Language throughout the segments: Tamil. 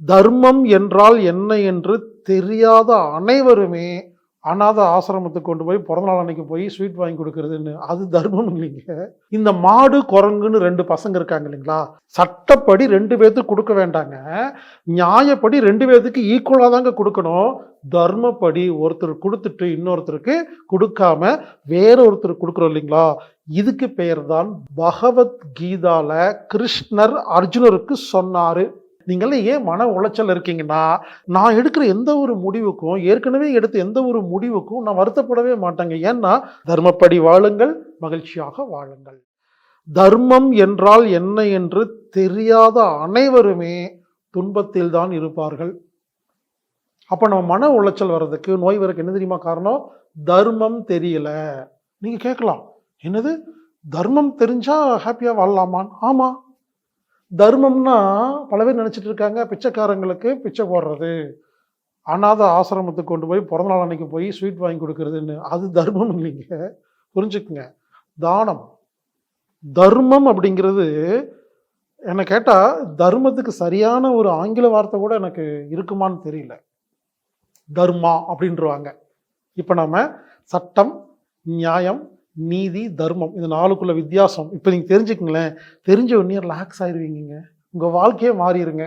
தர்மம் என்றால் என்ன என்று தெரியாத அனைவருமே அனாத ஆசிரமத்துக்கு கொண்டு போய் பிறந்தநாள் அன்னைக்கு போய் ஸ்வீட் வாங்கி கொடுக்கறதுன்னு. அது தர்மம் இல்லைங்க. இந்த மாடு குரங்குன்னு ரெண்டு பசங்க இருக்காங்க இல்லைங்களா? சட்டப்படி ரெண்டு பேர்த்துக்கு கொடுக்க வேண்டாங்க. நியாயப்படி ரெண்டு பேர்த்துக்கு ஈக்குவலாக தாங்க கொடுக்கணும். தர்மப்படி ஒருத்தர் கொடுத்துட்டு இன்னொருத்தருக்கு கொடுக்காம வேற ஒருத்தர் கொடுக்குறோம் இல்லைங்களா? இதுக்கு பெயர் தான் பகவத்கீதால கிருஷ்ணர் அர்ஜுனருக்கு சொன்னாரு. நீங்கள்லாம் ஏன் மன உளைச்சல் இருக்கீங்கன்னா நான் எடுக்கிற எந்த ஒரு முடிவுக்கும் ஏற்கனவே எடுத்த எந்த ஒரு முடிவுக்கும் நான் வருத்தப்படவே மாட்டேங்க. ஏன்னா தர்மப்படி வாழுங்கள் மகிழ்ச்சியாக வாழுங்கள். தர்மம் என்றால் என்ன என்று தெரியாத அனைவருமே துன்பத்தில் தான் இருப்பார்கள். அப்போ நம்ம மன உளைச்சல் வர்றதுக்கு நோய் வரக்கு என்ன தெரியுமா காரணம்? தர்மம் தெரியல. நீங்கள் கேட்கலாம். என்னது? தர்மம் தெரிஞ்சால் ஹாப்பியாக வாழலாமான்னு? ஆமாம் தர்மம்னா பல பேர் நினச்சிட்டு இருக்காங்க பிச்சைக்காரங்களுக்கு பிச்சை போடுறது. அனாத ஆசிரமத்துக்கு கொண்டு போய் பிறந்தநாள் அன்னைக்கு போய் ஸ்வீட் வாங்கி கொடுக்கறதுன்னு. அது தர்மம் இல்லைங்க. புரிஞ்சுக்குங்க. தானம். தர்மம் அப்படிங்கிறது என்னை கேட்டால் தர்மத்துக்கு சரியான ஒரு ஆங்கில வார்த்தை கூட எனக்கு இருக்குமான்னு தெரியல. தர்மா அப்படின்றவாங்க. இப்போ நாம் சட்டம் நியாயம் நீதி தர்மம் இந்த நாளுக்குள்ள வித்தியாசம். இப்போ நீங்கள் தெரிஞ்சுக்கங்களேன். தெரிஞ்ச உடனே ரிலாக்ஸ் ஆயிடுவீங்க உங்கள் வாழ்க்கையே மாறிடுங்க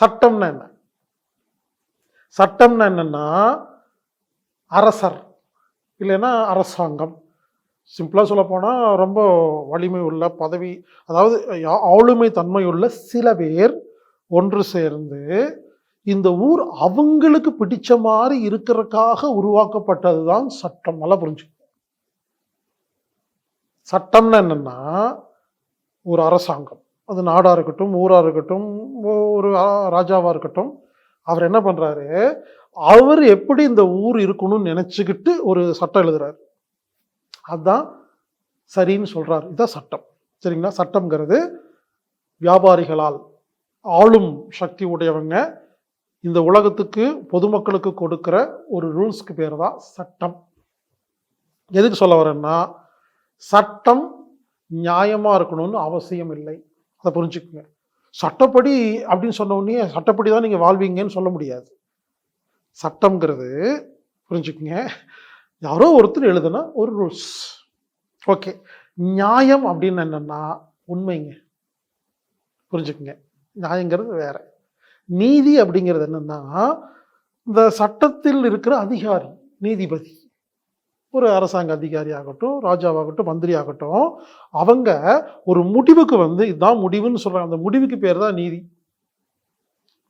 சட்டம்னா என்ன? சட்டம்னா என்னன்னா அரசர் இல்லைன்னா அரசாங்கம். சிம்பிளாக சொல்ல போனால் ரொம்ப வலிமை உள்ள பதவி அதாவது ஆளுமை தன்மை உள்ள சில பேர் ஒன்று சேர்ந்து இந்த ஊர் அவங்களுக்கு பிடிச்ச மாதிரி இருக்கிறதுக்காக உருவாக்கப்பட்டது தான் சட்டம். நல்லா புரிஞ்சுக்கணும் சட்டம்னா என்னென்னா ஒரு அரசாங்கம். அது நாடாக இருக்கட்டும் ஊராக இருக்கட்டும் ஒரு ராஜாவாக இருக்கட்டும். அவர் என்ன பண்ணுறாரு அவர் எப்படி இந்த ஊர் இருக்கணும்னு நினச்சிக்கிட்டு ஒரு சட்டம் எழுதுறாரு. அதுதான் சரின்னு சொல்கிறார் இதுதான் சட்டம். சரிங்களா? சட்டம்ங்கிறது வியாபாரிகளால் ஆளும் சக்தி உடையவங்க இந்த உலகத்துக்கு பொதுமக்களுக்கு கொடுக்குற ஒரு ரூல்ஸ்க்கு பேர் தான் சட்டம். எதுக்கு சொல்ல வரேன்னா சட்டம் நியாயமாக இருக்கணும்னு அவசியம் இல்லை. அதை புரிஞ்சுக்குங்க. சட்டப்படி அப்படின்னு சொன்ன உடனே சட்டப்படி தான் நீங்கள் வாழ்வீங்கன்னு சொல்ல முடியாது. சட்டம்ங்கிறது புரிஞ்சுக்குங்க. யாரோ ஒருத்தர் எழுதுனா ஒரு ரூல்ஸ் ஓகே நியாயம் அப்படின்னு என்னென்னா உண்மைங்க. புரிஞ்சுக்குங்க. நியாயங்கிறது வேற. நீதி அப்படிங்கிறது என்னென்னா இந்த சட்டத்தில் இருக்கிற அதிகாரி நீதிபதி ஒரு அரசாங்க அதிகாரி ஆகட்டும் ராஜாவாகட்டும் மந்திரி ஆகட்டும் அவங்க ஒரு முடிவுக்கு வந்து இதுதான் முடிவுன்னு சொல்கிறாங்க அந்த முடிவுக்கு பேர் தான் நீதி.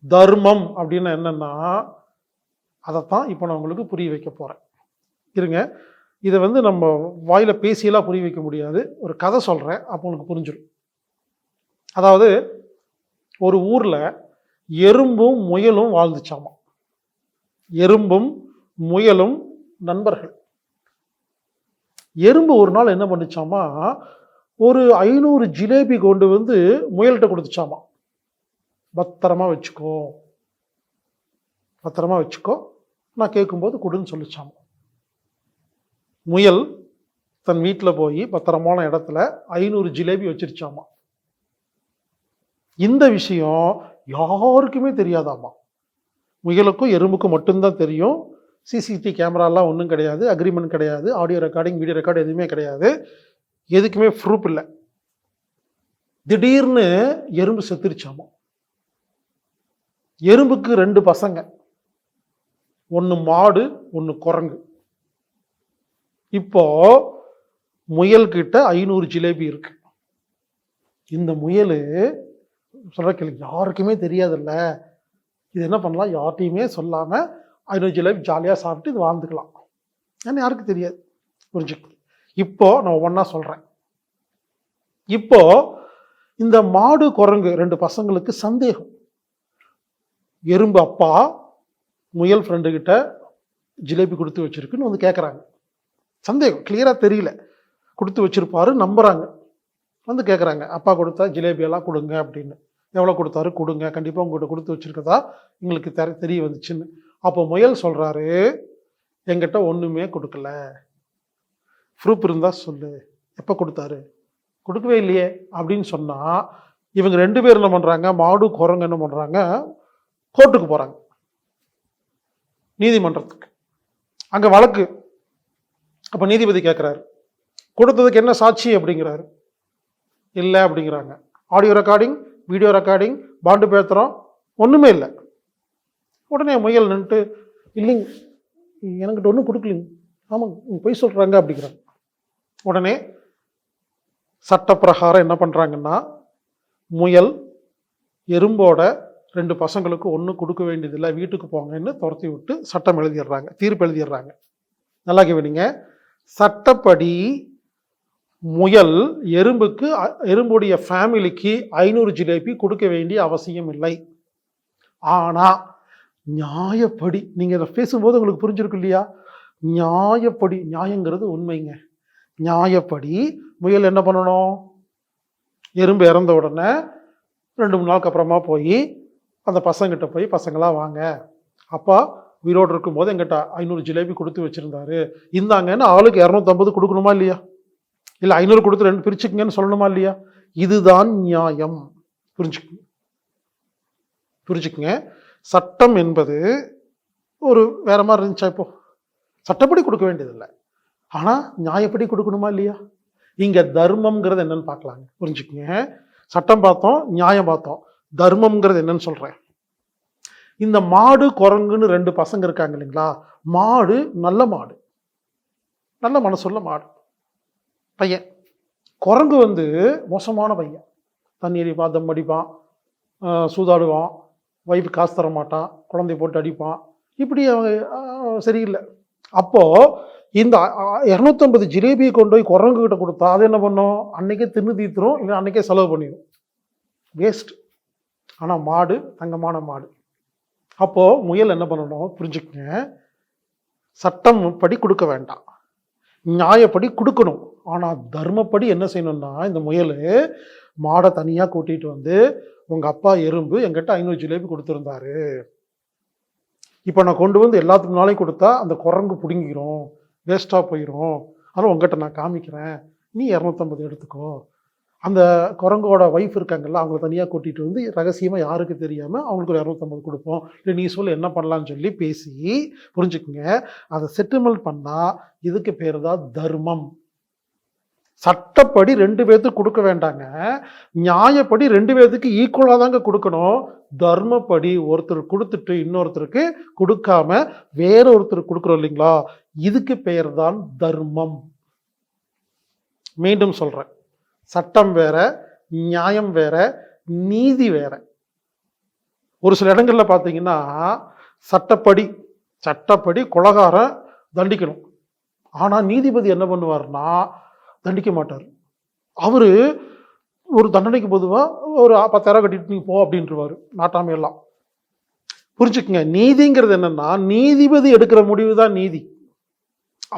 தர்மம் அப்படின்னு என்னன்னா அதைத்தான் இப்போ நான் உங்களுக்கு புரிய வைக்க போகிறேன் இருங்க. இதை வந்து நம்ம வாயில் பேசியெல்லாம் புரிய வைக்க முடியாது. ஒரு கதை சொல்கிறேன் அப்போ உங்களுக்கு புரிஞ்சிடும் அதாவது ஒரு ஊரில் எறும்பும் முயலும் வாழ்ந்துச்சாமா? எறும்பும் முயலும் நண்பர்கள். எறும்பு ஒரு நாள் என்ன பண்ணிச்சாமா? ஒரு ஐநூறு ஜிலேபி கொண்டு வந்து முயல்கிட்ட கொடுத்துச்சாமா? பத்திரமா வச்சுக்கோ. பத்திரமா வச்சுக்கோ. நான் கேட்கும்போது கொடுன்னு சொல்லிச்சாமா. முயல் தன் வீட்டில் போய் பத்திரமான இடத்துல ஐநூறு ஜிலேபி வச்சிருச்சாமா? இந்த விஷயம் யாருக்குமே தெரியாதாமா? முயலுக்கும் எறும்புக்கும் மட்டும்தான் தெரியும். சிசிடிவி கேமராலாம் ஒன்றும் கிடையாது அக்ரிமெண்ட் கிடையாது ஆடியோ ரெக்கார்டிங் வீடியோ ரெக்கார்டு எதுவுமே கிடையாது. எதுக்குமே ப்ரூஃப் இல்லை. திடீர்னு எறும்பு செத்துருச்சாமா? எறும்புக்கு ரெண்டு பசங்க. ஒன்று மாடு ஒன்று குரங்கு. இப்போ முயல்கிட்ட ஐநூறு ஜிலேபி இருக்கு. இந்த முயல் சொல்ற கேள்வி யாருக்குமே தெரியாதுல்ல. இது என்ன பண்ணலாம்? யார்ட்டையுமே சொல்லாமல் ஐநூறு ஜிலேபி ஜாலியாக சாப்பிட்டு இது வாழ்ந்துக்கலாம். ஏன்னா யாருக்கும் தெரியாது? புரிஞ்சுக்கு இப்போ நான் ஒவ்வொன்றா சொல்கிறேன் இப்போ இந்த மாடு குரங்கு ரெண்டு பசங்களுக்கு சந்தேகம். எறும்பு அப்பா முயல் ஃப்ரெண்டுக்கிட்ட ஜிலேபி கொடுத்து வச்சிருக்குன்னு வந்து கேட்குறாங்க சந்தேகம். கிளியராக தெரியல. கொடுத்து வச்சிருப்பாரு நம்புகிறாங்க வந்து கேட்குறாங்க அப்பா கொடுத்தா ஜிலேபியெல்லாம் கொடுங்க அப்படின்னு. எவ்வளோ கொடுத்தாரு? கொடுங்க. கண்டிப்பாக உங்கள்கிட்ட கொடுத்து வச்சிருக்கதா எங்களுக்கு தெரிய வந்துச்சுன்னு. அப்போ முயல் சொல்கிறாரு எங்கிட்ட ஒன்றுமே கொடுக்கல. ப்ரூஃப் இருந்தால் சொல்லு. எப்போ கொடுத்தாரு? கொடுக்கவே இல்லையே. அப்படின்னு சொன்னால் இவங்க ரெண்டு பேர் என்ன பண்ணுறாங்க மாடு குரங்கு என்ன பண்ணுறாங்க கோர்ட்டுக்கு போகிறாங்க நீதிமன்றத்துக்கு. அங்கே வழக்கு. அப்போ நீதிபதி கேட்குறாரு கொடுத்ததுக்கு என்ன சாட்சி? அப்படிங்கிறாரு. இல்லை அப்படிங்கிறாங்க. ஆடியோ ரெக்கார்டிங் வீடியோ ரெக்கார்டிங் பாண்டு பேத்துறோம். ஒன்றுமே இல்லை. உடனே முயல் நின்ட்டு இல்லைங்க எனக்கிட்ட ஒன்றும் கொடுக்கலிங்க. ஆமாங்க நீங்க பொய் சொல்கிறாங்க அப்படிங்கிறாங்க உடனே சட்டப்பிரகாரம் என்ன பண்ணுறாங்கன்னா முயல் எறும்போட ரெண்டு பசங்களுக்கு ஒன்றும் கொடுக்க வேண்டியதில்லை வீட்டுக்கு போங்கன்னு துரத்தி விட்டு சட்டம் எழுதிடுறாங்க தீர்ப்பு எழுதிடுறாங்க. நல்லா கவனிங்க சட்டப்படி முயல் எறும்புக்கு அ- எறும்புடைய ஃபேமிலிக்கு ஐநூறு ஜிலேபி கொடுக்க வேண்டிய அவசியம் இல்லை. ஆனால் நியாயப்படி. நீங்கள் இதை பேசும்போது உங்களுக்கு புரிஞ்சிருக்கு இல்லையா? நியாயப்படி. நியாயங்கிறது உண்மைங்க. நியாயப்படி முயல் என்ன பண்ணணும்? எறும்பு இறந்த உடனே ரெண்டு மூணு நாளுக்கு அப்புறமா போய் அந்த பசங்கிட்ட போய் பசங்களாம் வாங்க. அப்பா உயிரோடு இருக்கும்போது எங்கிட்ட ஐநூறு ஜிலேபி கொடுத்து வச்சிருந்தாரு. இந்தாங்கன்னு ஆளுக்கு இரநூத்தம்பது கொடுக்கணுமா இல்லையா? இல்லை ஐநூறு கொடுத்து ரெண்டு பிரிச்சுக்குங்கன்னு சொல்லணுமா இல்லையா? இதுதான் நியாயம். புரிஞ்சுக்குங்க புரிஞ்சுக்குங்க. சட்டம் என்பது ஒரு வேற மாதிரி இருந்துச்சா இப்போ? சட்டப்படி கொடுக்க வேண்டியதில்லை. ஆனால் நியாயப்படி கொடுக்கணுமா இல்லையா? இங்கே தர்மம்ங்கிறது என்னன்னு பார்க்கலாங்க. புரிஞ்சுக்கங்க. சட்டம் பார்த்தோம் நியாயம் பார்த்தோம். தர்மம்ங்கிறது என்னன்னு சொல்கிறேன் இந்த மாடு குரங்குன்னு ரெண்டு பசங்க இருக்காங்க இல்லைங்களா? மாடு நல்ல மாடு. நல்ல மனசுள்ள மாடு. பையன். குரங்கு வந்து மோசமான பையன். தண்ணி அடிப்பான் தம் அடிப்பான் சூதாடுவான். ஒய்ஃப் காசு தர மாட்டான் குழந்தைய போட்டு அடிப்பான் இப்படி அவன் சரியில்லை. அப்போது இந்த இரநூத்தம்பது ஜிலேபியை கொண்டு போய் குரங்கு கிட்ட கொடுத்தா அது என்ன பண்ணும்? அன்னைக்கே தின்னு தீத்துரும் இல்லை அன்னைக்கே செலவு பண்ணிடும் வேஸ்ட் ஆனால் மாடு தங்கமான மாடு. அப்போது முயல் என்ன பண்ணணும்? புரிஞ்சுக்கங்க. சட்டம் படி கொடுக்க வேண்டாம். நியாயப்படி கொடுக்கணும். ஆனால் தர்மப்படி என்ன செய்யணும்னா இந்த முயல் மாடை தனியாக கூட்டிகிட்டு வந்து உங்கள் அப்பா எறும்பு எங்கிட்ட ஐநூறு ஜிலேபி கொடுத்துருந்தாரு. இப்போ நான் கொண்டு வந்து எல்லாத்துக்கு முன்னாலையும் கொடுத்தா அந்த குரங்கு பிடுங்கிரும் வேஸ்ட்டாக போயிடும் அதனால் உங்ககிட்ட நான் காமிக்கிறேன். நீ இரநூத்தம்பது எடுத்துக்கோ. அந்த குரங்கோட ஒய்ஃப் இருக்காங்கல்ல அவங்கள தனியாக கூட்டிகிட்டு வந்து ரகசியமாக யாருக்கு தெரியாமல் அவங்களுக்கு ஒரு இரநூத்தம்பது கொடுப்போம். இல்லை நீ சொல்ல என்ன பண்ணலான்னு சொல்லி பேசி புரிஞ்சுக்குங்க. அதை செட்டில்மெண்ட் பண்ணால் இதுக்கு பேர் தான் தர்மம். சட்டப்படி ரெண்டு பேர்த்துக்கு கொடுக்க வேண்டாங்க. நியாயப்படி ரெண்டு பேர்த்துக்கு ஈக்குவலாக தாங்க கொடுக்கணும். தர்மப்படி ஒருத்தர் கொடுத்துட்டு இன்னொருத்தருக்கு கொடுக்காம வேற ஒருத்தர் கொடுக்குறோம் இல்லைங்களா? இதுக்கு பெயர் தான் தர்மம். மீண்டும் சொல்கிறேன் சட்டம் வேற நியாயம் வேற நீதி வேற. ஒரு சில இடங்களில் பார்த்தீங்கன்னா சட்டப்படி சட்டப்படி குலகாரம் தண்டிக்கணும். ஆனால் நீதிபதி என்ன பண்ணுவார்னா தண்டிக்க மாட்டார். அவர் ஒரு தண்டனைக்கு பொதுவாக ஒரு பத்தாயிரம் கட்டிட்டு நீ போ அப்படின்றவாரு நாட்டாமையெல்லாம் எல்லாம். நீதிங்கிறது என்னன்னா நீதிபதி எடுக்கிற முடிவு தான் நீதி.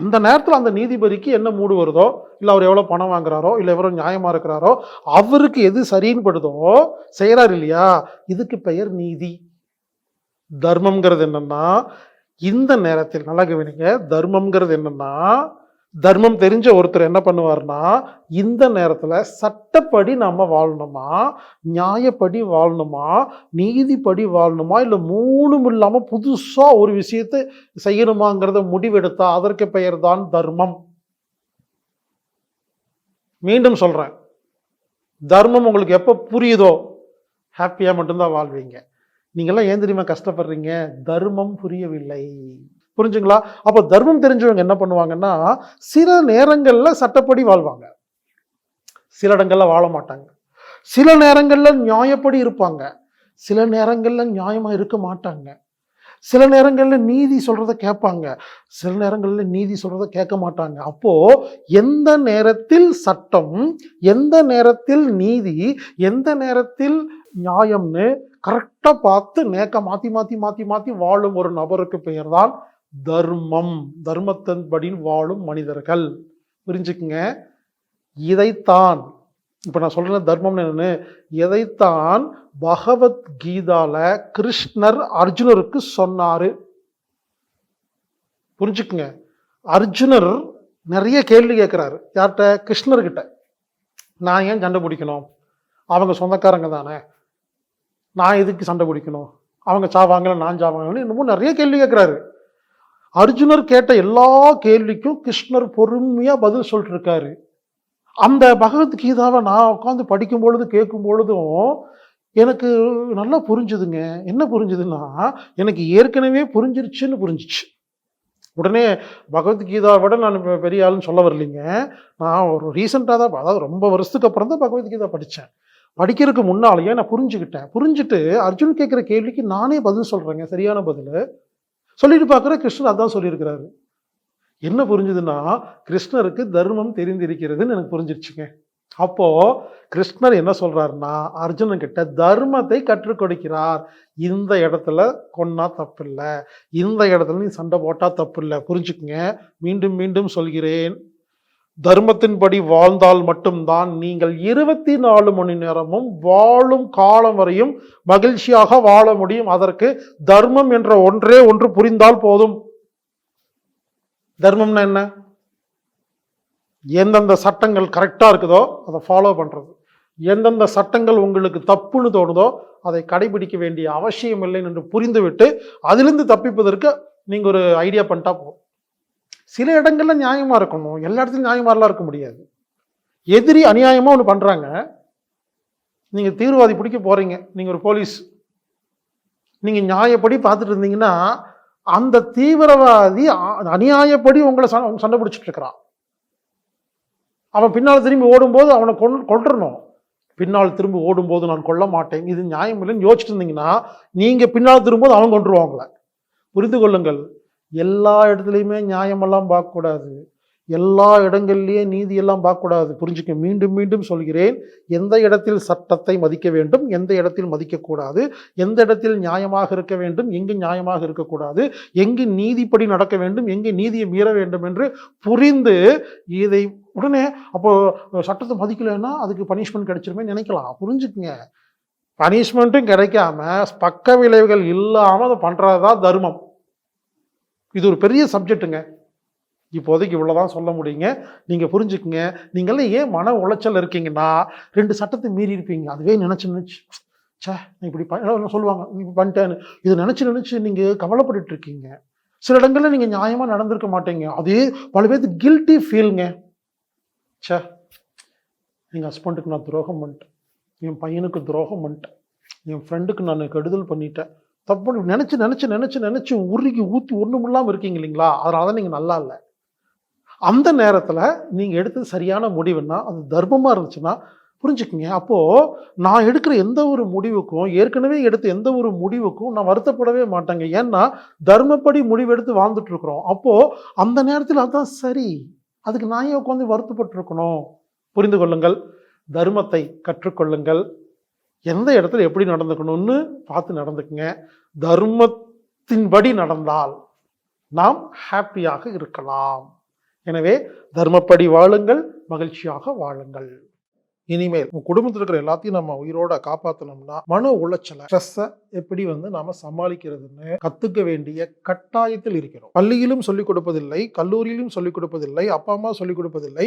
அந்த நேரத்தில் அந்த நீதிபதிக்கு என்ன மூடு வருதோ இல்லை அவர் எவ்வளோ பணம் வாங்குறாரோ இல்லை எவ்வளோ நியாயமாக இருக்கிறாரோ அவருக்கு எது சரின்னு படுதோ செய்கிறார் இல்லையா? இதுக்கு பெயர் நீதி. தர்மம்ங்கிறது என்னென்னா இந்த நேரத்தில் நல்லா கவனிங்க தர்மம்ங்கிறது என்னென்னா தர்மம் தெரிஞ்ச ஒருத்தர் என்ன பண்ணுவார்னா இந்த நேரத்தில் சட்டப்படி நம்ம வாழணுமா? நியாயப்படி வாழணுமா? நீதிப்படி வாழணுமா? இல்லை மூணும் இல்லாமல் புதுசாக ஒரு விஷயத்தை செய்யணுமாங்கிறத முடிவெடுத்தா அதற்கு பெயர் தான் தர்மம். மீண்டும் சொல்கிறேன் தர்மம் உங்களுக்கு எப்போ புரியுதோ ஹாப்பியாக மட்டும்தான் வாழ்வீங்க. நீங்கெல்லாம் ஏன் தெரியுமா கஷ்டப்படுறீங்க? தர்மம் புரியவில்லை. புரிஞ்சுங்களா? அப்போ தர்மம் தெரிஞ்சவங்க என்ன பண்ணுவாங்கன்னா சில நேரங்களில் சட்டப்படி வாழ்வாங்க. சில இடங்கள்ல வாழ மாட்டாங்க. சில நேரங்களில் நியாயப்படி இருப்பாங்க. சில நேரங்களில் நியாயமா இருக்க மாட்டாங்க. சில நேரங்களில் நீதி சொல்கிறத கேட்பாங்க. சில நேரங்களில் நீதி சொல்கிறத கேட்க மாட்டாங்க. அப்போ எந்த நேரத்தில் சட்டம் எந்த நேரத்தில் நீதி எந்த நேரத்தில் நியாயம்னு கரெக்டாக பார்த்து நேக்க மாத்தி மாத்தி மாத்தி மாத்தி வாழும் ஒரு நபருக்கு பெயர் தான் தர்மம் தர்மத்தின்படி வாழும் மனிதர்கள். புரிஞ்சுக்குங்க? இதைத்தான் இப்போ நான் சொல்கிறேன் தர்மம்னு என்னென்னு இதைத்தான் பகவத்கீதால கிருஷ்ணர் அர்ஜுனருக்கு சொன்னார். புரிஞ்சுக்குங்க? அர்ஜுனர் நிறைய கேள்வி கேட்குறாரு யார்கிட்ட? கிருஷ்ணர்கிட்ட. நான் ஏன் சண்டை பிடிக்கணும்? அவங்க சொந்தக்காரங்க தானே. நான் எதுக்கு சண்டை பிடிக்கணும்? அவங்க சாவாங்களா நான் சாவாங்களா? இன்னமும் நிறைய கேள்வி கேட்குறாரு அர்ஜுனர் கேட்ட எல்லா கேள்விக்கும் கிருஷ்ணர் பொறுமையாக பதில் சொல்லிட்டு இருக்காரு அந்த பகவத்கீதாவை நான் உட்காந்து படிக்கும் பொழுது கேட்கும் பொழுதும் எனக்கு நல்லா புரிஞ்சுதுங்க. என்ன புரிஞ்சுதுன்னா எனக்கு ஏற்கனவே புரிஞ்சிருச்சுன்னு புரிஞ்சிச்சு. உடனே பகவத்கீதா விட நான் பெரிய ஆளுன்னு சொல்ல வரலைங்க. நான் ஒரு ரீசெண்டாக தான் அதாவது ரொம்ப வருஷத்துக்கு அப்புறம் தான் பகவத்கீதா படித்தேன் படிக்கிறதுக்கு முன்னாலேயே நான் புரிஞ்சுக்கிட்டேன். புரிஞ்சுட்டு அர்ஜுன் கேட்குற கேள்விக்கு நானே பதில் சொல்கிறேங்க சரியான பதில். சொல்லிட்டு பார்க்குற கிருஷ்ணர் அதான் சொல்லியிருக்கிறாரு. என்ன புரிஞ்சுதுன்னா கிருஷ்ணருக்கு தர்மம் தெரிந்திருக்கிறதுன்னு எனக்கு புரிஞ்சிருச்சுங்க. அப்போ கிருஷ்ணர் என்ன சொல்றாருன்னா அர்ஜுனன் கிட்ட தர்மத்தை கற்றுக் கொடுக்கிறார் இந்த இடத்துல கொன்னா தப்பில்லை. இந்த இடத்துல நீ சண்டை போட்டா தப்பில்லை. புரிஞ்சுக்குங்க. மீண்டும் மீண்டும் சொல்கிறேன். தர்மத்தின்படி வாழ்ந்தால் மட்டும்தான் நீங்கள் இருபத்தி நாலு மணி நேரமும் வாழும் காலம் வரையும் மகிழ்ச்சியாக வாழ முடியும். அதற்கு தர்மம் என்ற ஒன்றே ஒன்று புரிந்தால் போதும். தர்மம்னா என்ன? எந்தெந்த சட்டங்கள் கரெக்டாக இருக்குதோ அதை ஃபாலோ பண்ணுறது எந்தெந்த சட்டங்கள் உங்களுக்கு தப்புன்னு தோணுதோ அதை கடைபிடிக்க வேண்டிய அவசியம் இல்லை என்று புரிந்துவிட்டு அதிலிருந்து தப்பிப்பதற்கு நீங்கள் ஒரு ஐடியா பண்ணிட்டா போதும். சில இடங்கள்ல நியாயமாக இருக்கணும். எல்லா இடத்துலையும் நியாயமாலாம் இருக்க முடியாது. எதிரி அநியாயமாக ஒன்று பண்ணுறாங்க நீங்கள் தீவிரவாதி பிடிக்க போகிறீங்க நீங்கள் ஒரு போலீஸ். நீங்கள் நியாயப்படி பார்த்துட்டு இருந்தீங்கன்னா அந்த தீவிரவாதி அநியாயப்படி உங்களை சண்டை சண்டை பிடிச்சிட்டு இருக்கிறான். அவன் பின்னால் திரும்பி ஓடும்போது அவனை கொன் கொன்றணும் பின்னால் திரும்பி ஓடும்போது நான் கொல்ல மாட்டேன். இது நியாயம் இல்லைன்னு யோசிச்சுட்டு இருந்தீங்கன்னா நீங்கள் பின்னால் திரும்பும்போது அவன் கொன்றுவான் புரிந்து கொள்ளுங்கள். எல்லா இடத்துலையுமே நியாயமெல்லாம் பார்க்கக்கூடாது. எல்லா இடங்கள்லேயும் நீதியெல்லாம் பார்க்கக்கூடாது. புரிஞ்சுக்க மீண்டும் மீண்டும் சொல்கிறேன். எந்த இடத்தில் சட்டத்தை மதிக்க வேண்டும்? எந்த இடத்தில் மதிக்கக்கூடாது? எந்த இடத்தில் நியாயமாக இருக்க வேண்டும்? எங்கு நியாயமாக இருக்கக்கூடாது? எங்கு நீதிப்படி நடக்க வேண்டும்? எங்கு நீதியை மீற வேண்டும் என்று புரிந்து இதை உடனே அப்போது சட்டத்தை மதிக்கலைன்னா அதுக்கு பனிஷ்மெண்ட் கிடைச்சிருமே நினைக்கலாம். புரிஞ்சுக்குங்க. பனிஷ்மெண்ட்டும் கிடைக்காம பக்க விளைவுகள் இல்லாமல் அதை பண்ணுறது தான் தர்மம். இது ஒரு பெரிய சப்ஜெக்ட்டுங்க. இப்போதைக்கு இவ்வளோதான் சொல்ல முடியுங்க. நீங்கள் புரிஞ்சுக்குங்க. நீங்களாம் ஏன் மன உளைச்சல் இருக்கீங்கன்னா ரெண்டு சட்டத்தை மீறி இருப்பீங்க. அதுவே நினச்சி நினச்சி ச்சே நான் இப்படி ப- சொல்லுவாங்க. பண்ணிட்டேன்னு. இது நினச்சி நினச்சி நீங்கள் கவலைப்பட்டுட்டு இருக்கீங்க. சில இடங்களில் நீங்கள் நியாயமாக நடந்திருக்க மாட்டீங்க. அதே பல பேருக்கு கில்ட்டி ஃபீலுங்க சே எங்கள் ஹஸ்பண்டுக்கு நான் துரோகம் பண்ணிட்டேன். என் பையனுக்கு துரோகம் பண்ணிட்டேன். என் ஃப்ரெண்டுக்கு நான் கெடுதல் பண்ணிட்டேன். தப்பு நினச்சி நினச்சி நினச்சி நினச்சி உருகி ஊற்றி ஒன்றும் இல்லாமல் இருக்கீங்க இல்லைங்களா? அதனால தான் நீங்கள் நல்லா இல்லை. அந்த நேரத்தில் நீங்கள் எடுத்தது சரியான முடிவுன்னா அது தர்மமாக இருந்துச்சுன்னா புரிஞ்சுக்குங்க. அப்போது நான் எடுக்கிற எந்த ஒரு முடிவுக்கும் ஏற்கனவே எடுத்த எந்த ஒரு முடிவுக்கும் நான் வருத்தப்படவே மாட்டேங்க. ஏன்னா தர்மப்படி முடிவு எடுத்து வாழ்ந்துட்டுருக்குறோம் அப்போது அந்த நேரத்தில் அதுதான் சரி. அதுக்கு நான் ஏன் உட்காந்து வருத்தப்பட்டிருக்கணும்? புரிந்து கொள்ளுங்கள். தர்மத்தை கற்றுக்கொள்ளுங்கள். எந்த இடத்துல எப்படி நடந்துக்கணும்னு பார்த்து நடந்துக்குங்க. தர்மத்தின்படி நடந்தால் நாம் ஹாப்பியாக இருக்கலாம். எனவே தர்மப்படி வாழுங்கள் மகிழ்ச்சியாக வாழுங்கள். இனிமேல் உங்க குடும்பத்தில் இருக்கிற எல்லாத்தையும் நம்ம உயிரோட காப்பாற்றணும்னா மன உளைச்சலை ஸ்ட்ரெஸ்ஸை எப்படி வந்து நாம சமாளிக்கிறதுன்னு கத்துக்க வேண்டிய கட்டாயத்தில் இருக்கிறோம். பள்ளியிலும் சொல்லிக் கொடுப்பதில்லை கல்லூரியிலும் சொல்லிக் கொடுப்பதில்லை அப்பா அம்மா சொல்லிக் கொடுப்பதில்லை